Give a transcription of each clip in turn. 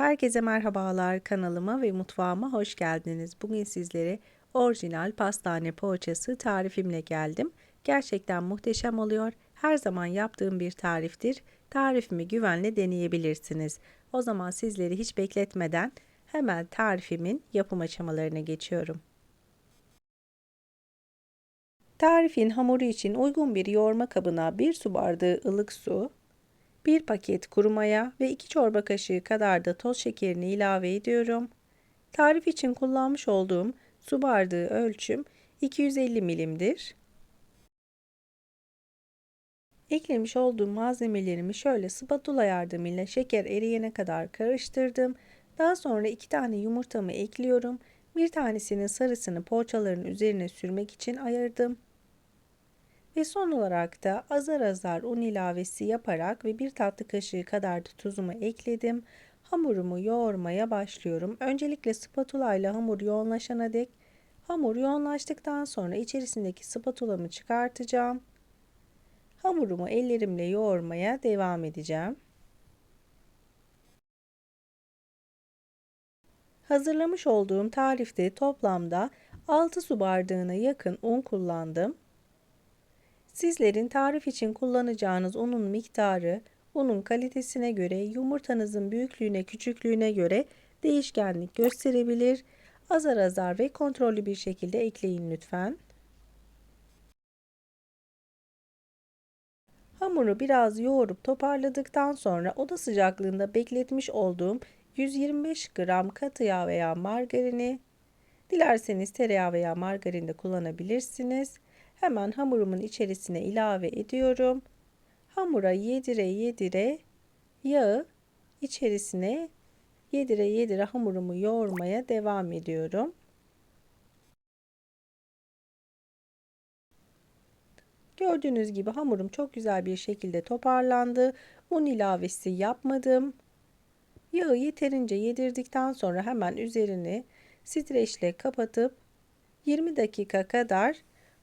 Herkese merhabalar kanalıma ve mutfağıma hoş geldiniz. Bugün sizlere orijinal pastane poğaçası tarifimle geldim. Gerçekten muhteşem oluyor. Her zaman yaptığım bir tariftir. Tarifimi güvenle deneyebilirsiniz. O zaman sizleri hiç bekletmeden hemen tarifimin yapım aşamalarına geçiyorum. Tarifin hamuru için uygun bir yoğurma kabına 1 su bardağı ılık su, 1 paket kuru maya ve 2 çorba kaşığı kadar da toz şekerini ilave ediyorum. Tarif için kullanmış olduğum su bardağı ölçüm 250 milimdir. Eklemiş olduğum malzemelerimi şöyle spatula yardımıyla şeker eriyene kadar karıştırdım. Daha sonra 2 tane yumurtamı ekliyorum. Bir tanesinin sarısını poğaçaların üzerine sürmek için ayırdım. Ve son olarak da azar azar un ilavesi yaparak ve bir tatlı kaşığı kadar da tuzumu ekledim. Hamurumu yoğurmaya başlıyorum. Öncelikle spatula ile hamur yoğunlaşana dek hamur yoğunlaştıktan sonra içerisindeki spatulamı çıkartacağım. Hamurumu ellerimle yoğurmaya devam edeceğim. Hazırlamış olduğum tarifte toplamda 6 su bardağına yakın un kullandım. Sizlerin tarif için kullanacağınız unun miktarı, unun kalitesine göre, yumurtanızın büyüklüğüne, küçüklüğüne göre değişkenlik gösterebilir. Azar azar ve kontrollü bir şekilde ekleyin lütfen. Hamuru biraz yoğurup toparladıktan sonra oda sıcaklığında bekletmiş olduğum 125 gram katı yağ veya margarini, dilerseniz tereyağı veya margarin de kullanabilirsiniz. Hemen hamurumun içerisine ilave ediyorum. Hamura yedire yedire yağı içerisine yedire yedire hamurumu yoğurmaya devam ediyorum. Gördüğünüz gibi hamurum çok güzel bir şekilde toparlandı. Un ilavesi yapmadım. Yağı yeterince yedirdikten sonra hemen üzerini streçle kapatıp 20 dakika kadar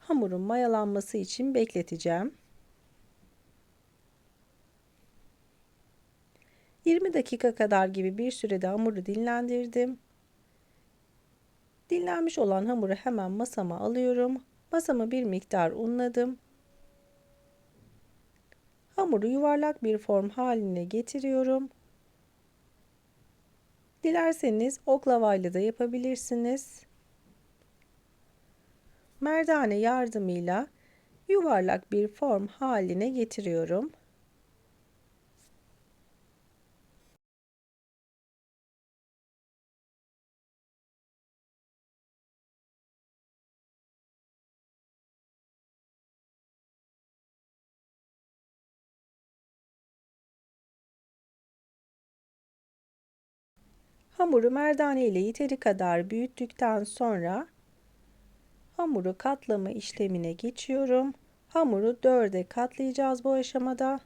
hamurun mayalanması için bekleteceğim. 20 dakika kadar gibi bir sürede hamuru dinlendirdim. Dinlenmiş olan hamuru hemen masama alıyorum. Masama bir miktar unladım. Hamuru yuvarlak bir form haline getiriyorum. Dilerseniz oklavayla da yapabilirsiniz merdane yardımıyla yuvarlak bir form haline getiriyorum. Hamuru merdane ile yeteri kadar büyüttükten sonra hamuru katlama işlemine geçiyorum. Hamuru dörde katlayacağız bu aşamada.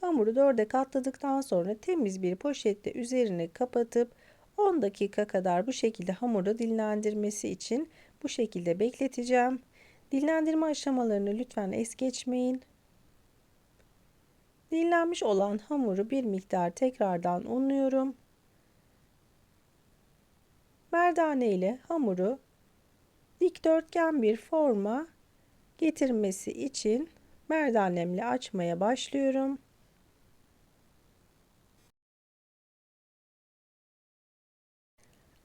Hamuru dörde katladıktan sonra temiz bir poşetle üzerine kapatıp 10 dakika kadar bu şekilde hamuru dinlendirmesi için bu şekilde bekleteceğim. Dinlendirme aşamalarını lütfen es geçmeyin. Dinlenmiş olan hamuru bir miktar tekrardan unluyorum. Merdane ile hamuru dikdörtgen bir forma getirmesi için merdanemle açmaya başlıyorum.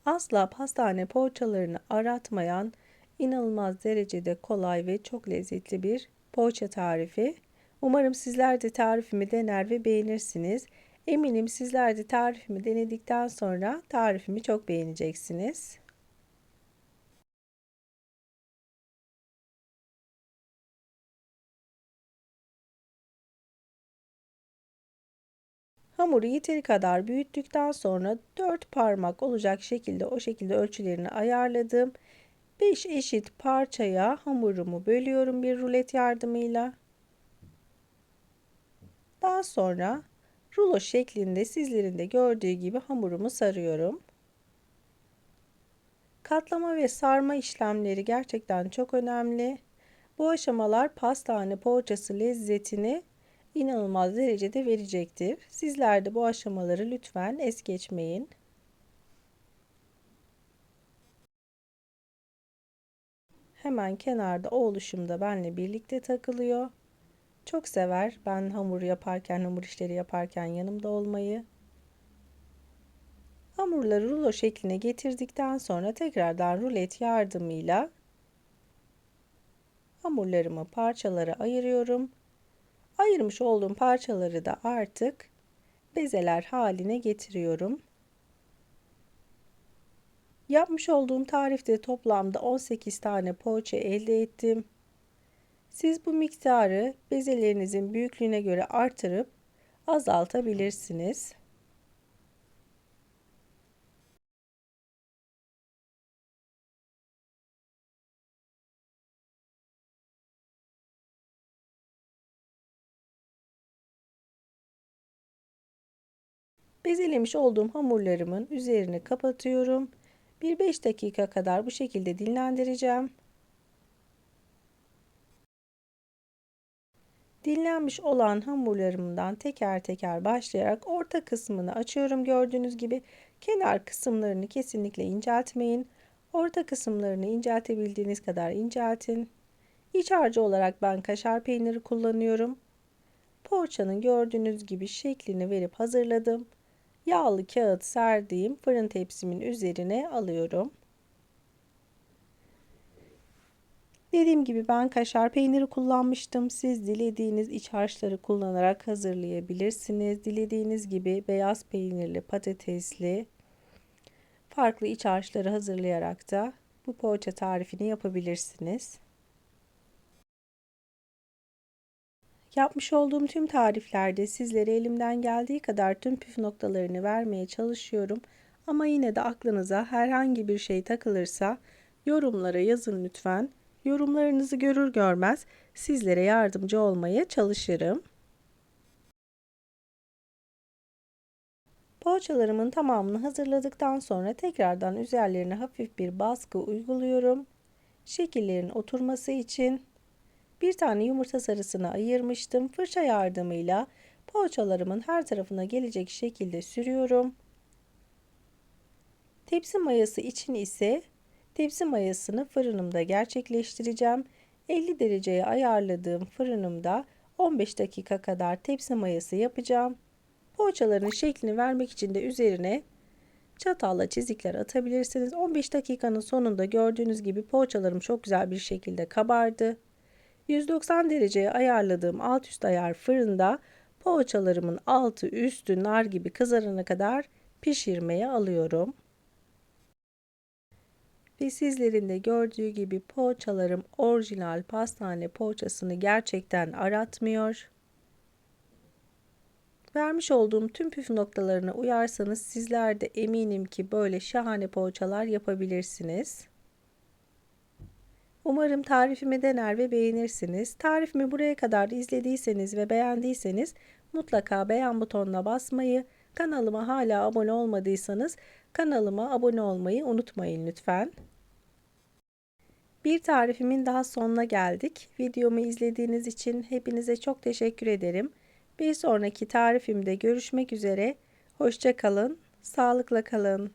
Asla pastane poğaçalarını aratmayan inanılmaz derecede kolay ve çok lezzetli bir poğaça tarifi. Umarım sizler de tarifimi dener ve beğenirsiniz. Eminim sizler de tarifimi denedikten sonra tarifimi çok beğeneceksiniz. Hamuru yeteri kadar büyüttükten sonra 4 parmak olacak şekilde o şekilde ölçülerini ayarladım. 5 eşit parçaya hamurumu bölüyorum bir rulet yardımıyla. Daha sonra rulo şeklinde sizlerin de gördüğü gibi hamurumu sarıyorum. Katlama ve sarma işlemleri gerçekten çok önemli. Bu aşamalar pastane poğaçası lezzetini inanılmaz derecede verecektir. Sizler de bu aşamaları lütfen es geçmeyin. Hemen kenarda oğluşum da benle birlikte takılıyor. Çok sever ben hamur yaparken, hamur işleri yaparken yanımda olmayı. Hamurları rulo şekline getirdikten sonra tekrardan rulet yardımıyla hamurlarımı parçalara ayırıyorum. Ayırmış olduğum parçaları da artık bezeler haline getiriyorum. Yapmış olduğum tarifte toplamda 18 tane poğaça elde ettim. Siz bu miktarı bezelerinizin büyüklüğüne göre artırıp azaltabilirsiniz. Bezelemiş olduğum hamurlarımın üzerini kapatıyorum. Bir 5 dakika kadar bu şekilde dinlendireceğim. Dinlenmiş olan hamurlarımdan teker teker başlayarak orta kısmını açıyorum. Gördüğünüz gibi kenar kısımlarını kesinlikle inceltmeyin. Orta kısımlarını inceltebildiğiniz kadar inceltin. İç harcı olarak ben kaşar peyniri kullanıyorum. Poğaçanın gördüğünüz gibi şeklini verip hazırladım yağlı kağıt serdiğim fırın tepsimin üzerine alıyorum. Dediğim gibi ben kaşar peyniri kullanmıştım. Siz dilediğiniz iç harçları kullanarak hazırlayabilirsiniz. Dilediğiniz gibi beyaz peynirli, patatesli, farklı iç harçları hazırlayarak da bu poğaça tarifini yapabilirsiniz. Yapmış olduğum tüm tariflerde sizlere elimden geldiği kadar tüm püf noktalarını vermeye çalışıyorum. Ama yine de aklınıza herhangi bir şey takılırsa yorumlara yazın lütfen. Yorumlarınızı görür görmez sizlere yardımcı olmaya çalışırım. Poğaçalarımın tamamını hazırladıktan sonra tekrardan üzerlerine hafif bir baskı uyguluyorum. Şekillerin oturması için bir tane yumurta sarısını ayırmıştım. Fırça yardımıyla poğaçalarımın her tarafına gelecek şekilde sürüyorum. Tepsi mayası için ise tepsi mayasını fırınımda gerçekleştireceğim. 50 dereceye ayarladığım fırınımda 15 dakika kadar tepsi mayası yapacağım. Poğaçaların şeklini vermek için de üzerine çatalla çizikler atabilirsiniz. 15 dakikanın sonunda gördüğünüz gibi poğaçalarım çok güzel bir şekilde kabardı. 190 dereceye ayarladığım alt üst ayar fırında poğaçalarımın altı üstü nar gibi kızarana kadar pişirmeye alıyorum. Ve sizlerin de gördüğü gibi poğaçalarım orijinal pastane poğaçasını gerçekten aratmıyor. Vermiş olduğum tüm püf noktalarına uyarsanız sizler de eminim ki böyle şahane poğaçalar yapabilirsiniz. Umarım tarifimi dener ve beğenirsiniz. Tarifimi buraya kadar izlediyseniz ve beğendiyseniz mutlaka beğen butonuna basmayı, kanalıma hala abone olmadıysanız kanalıma abone olmayı unutmayın lütfen. Bir tarifimin daha sonuna geldik. Videomu izlediğiniz için hepinize çok teşekkür ederim. Bir sonraki tarifimde görüşmek üzere. Hoşça kalın, sağlıkla kalın.